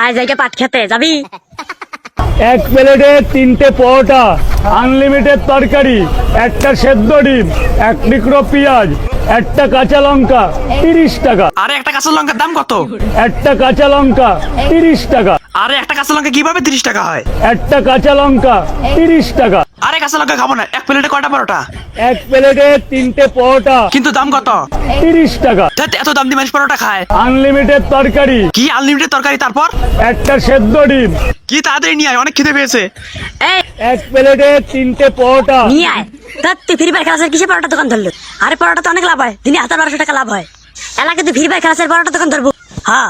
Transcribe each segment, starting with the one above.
আয় জায়গা পাট খেতে যাবি? এক প্লেটে তিনটে পরোটা আনলিমিটেড তরকারি একটা সেদ্ধ ডিম এক টুকরো পেঁয়াজ একটা কাঁচা লঙ্কা তিরিশ টাকা। আরে একটা কাঁচা লঙ্কার দাম কত? একটা কাঁচা লঙ্কা তিরিশ টাকা। আরে একটা কাঁচা লঙ্কা কীভাবে তিরিশ টাকা হয়? একটা কাঁচা লঙ্কা তিরিশ টাকা। আরে কাঁচা লঙ্কা খাব না এক প্লেটে কয়টা পরোটা? এক প্লেটে তিনটে পরোটা। কিন্তু দাম কত? তিরিশ টাকা। এত দাম দিয়ে মানুষ পরোটা খায়। আনলিমিটেড তরকারি। কি আনলিমিটেড তরকারি তারপর? একটা সেদ্ধ ডিম। কি তাড়াতাড়ি নিয়ে আয় অনেক খিদে পেয়েছে। এক প্লেটে তিনটে পরোটা। নিয়ে আয়। তা তুই ফ্রি ফায়ার খেলাসের কিসে পরোটা দোকান ধরলো? আরে পরোটা তো অনেক লাভ হয়। দিনে হাজার বারোশো টাকা লাভ হয়। এলাকায় তুই ফ্রি ফায়ার খেলাসের পরোটা দোকান ধরবো। হ্যাঁ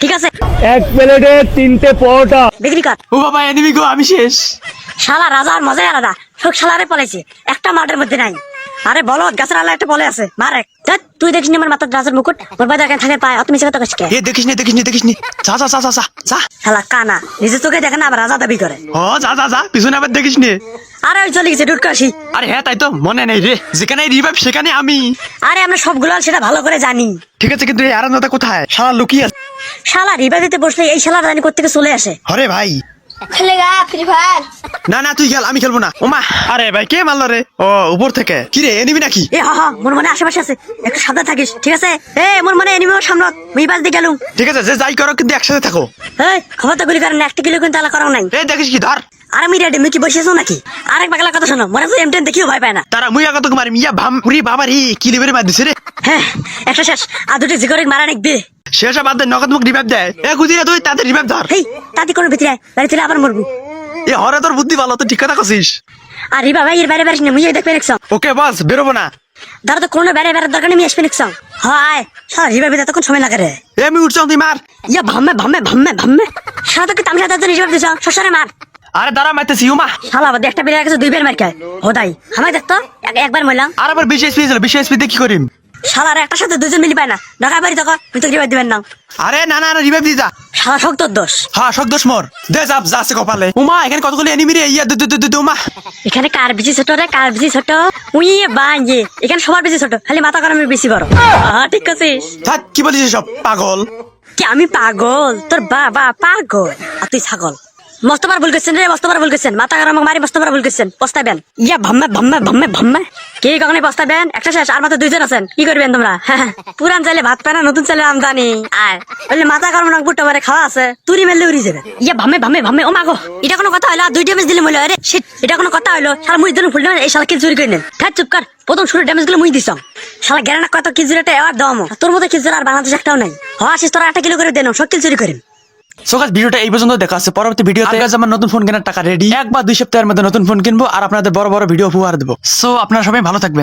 ঠিক আছে। এক প্লেটে তিনটে পরোটা। বিক্রি কর ও বাবা এনিমি গো আমি শেষ। শালা রাজার মজাই আলাদা। সব শালারে পলেছে একটা মাঠের মধ্যে নাই। আরে বলো গাছের আলা একটা পলে আছে মারে ধ্যাৎ, তুই দেখিস নি আমার মাথার রাজার মুকুট? মোর বাজার থাকে পায়? মিশে কথা এ দেখিস নি দেখিস নি দেখিস নি। যা যা যা যা যা যা। শালা কানা নিজের চোখে দেখে না আবার রাজা দাবি করে। ও যা যা যা পিছনে আবার দেখিস নি। আরে ওই চলে গেছে ডুট কাশি আরে হ্যাঁ তাই তো মনে নেই রে। যেখানে রিভাইভ সেখানে আমি। আরে আমরা সবগুলো সেটা ভালো করে জানি। ঠিক আছে কিন্তু এই আরামদাতা কোথায়? সারা লুকিয়ে আছে। শালা রিবা দিতে বসলে এই শালা জানি কোথেকে চলে আসে? আরে ভাই খেলেগা ফ্রি ফায়ার। না না তুই খেল আমি খেলব না। ওমা আরে ভাই কে মারলো রে? ও উপর থেকে। কি রে এনিমি নাকি? এ হা হা মোর মনে আশেপাশে আছে। একটু সাবধান থাকিস ঠিক আছে? এ মোর মনে এনিমি ওর সামনে। মুই দিয়ে গেলুম। ঠিক আছে যে যাই করো কিন্তু একসাথে থাকো। এই খবর তো গুলি করেন একটা কিলো কিন্তু তালা করাও নাই। এই দেখিস কি ধর। আর আমি রেডি মুই কি বসেছো নাকি? আরেক বাগলা কথা শোনো মনে তো এমটেন দেখিও ভয় পায় না। তারা মুই আগত মারি মিয়া ভাম উরি বাবা রে কি লেবের মার দিছে রে? হ্যাঁ একটা শেষ। আর দুটি জিগরিক মারা নিকবে। শেষ দে নগদ মুখ রিভাইভ দেয়। এ গুদিরা তুই রিভাইভ ধর। হেই তাতে কোনো ভিতরে বাড়ি থেকে আবার মরবো। এ হরে তোর বুদ্ধি ভালো তো ঠিক কথা কছিস। আর রিবা ভাই এর বাইরে না মুই দেখবে নিকছ ওকে বস বেরোবো না। ধরো তো কোনো বাইরে বেড়ার দরকার নেই আসবে হয় সারা রিবা ভিতরে তখন সময় লাগে রে। এ আমি উঠছ তুই মার। ইয়া ভাম্মে ভাম্মে ভাম্মে ভাম্মে। সারা তো কি তামসা তাতে রিজার্ভ দিছ শশারে মার। আরে দাঁড়া মারতেছি উমা শালা বাদে একটা বেরিয়ে গেছে দুই বের মার খায় হোদাই আমায় একবার মরলাম। আর আবার বেশি এসপি ছিল বেশি এসপি কি করিম? শালার একটা সাথে দুজন মিলি পায় না। ঢাকায় বাড়ি তখন তুই তো রিভাইভ দিবেন না। আরে না না রিভাইভ দি যা শালা শক্ত দোষ। হ্যাঁ শক দোষ মোর। দে যাব যাচ্ছে কপালে। উমা এখানে কতগুলো এনিমি রে? ইয়া দু দু দু উমা। এখানে কার বেশি ছোট রে? কার বেশি ছোট? উই বাঙ্গে এখানে সবার বেশি ছোট। খালি মাথা গরমের বেশি বড়। আহা, ঠিক আছিস? থাক কি বলিস সব পাগল। কি আমি পাগল? তোর বাবা পাগল। আর তুই ছাগল। মস্তবার ভুল করছেন রে মস্তবার ভুল করছেন। মাথা গরম মারি মস্তবার ভুল করছেন। পস্তাবেন ইয়া ভাম্মে ভাম্মে ভাম্মে ভাম্মে। কে কখনই পস্তাবেন একটা শেষ আর মাত্র দুইজন আছেন। কি করবেন তোমরা? পুরান চাইলে ভাত পায় না নতুন চাইলে আমদানি। আর বললে মাথা গরম রং বুট্টো মারে খাওয়া আছে। তুরি মেললে উড়ি যাবে। ইয়া ভাম্মে ভাম্মে ভাম্মে ও মাগো এটা কোনো কথা হলো আর দুই দিলে মনে হয় রে shit, এটা কোনো কথা হলো শালা মুই দিন ফুল এই শালা চুরি করে নেন। হ্যাঁ চুপ কর। প্রথম শুরু ড্যামেজগুলো মুই দিছাম। শালা গেরানা কত কিজুর একটা এবার দাম তোর মতো কিজুর আর বাংলাদেশ একটাও নাই। হ আসিস তোরা একটা কিলো করে দেন সব কিল চুরি করেন সো গাইস ভিডিওটা এই পর্যন্ত দেখা আছে পরবর্তী ভিডিওতে আমার নতুন ফোন কেনার টাকা রেডি এক বা দুই সপ্তাহের মধ্যে নতুন ফোন কিনবো আর আপনাদের বড় বড় ভিডিও উপহার দেবো। সো আপনারা সবাই ভালো থাকবেন।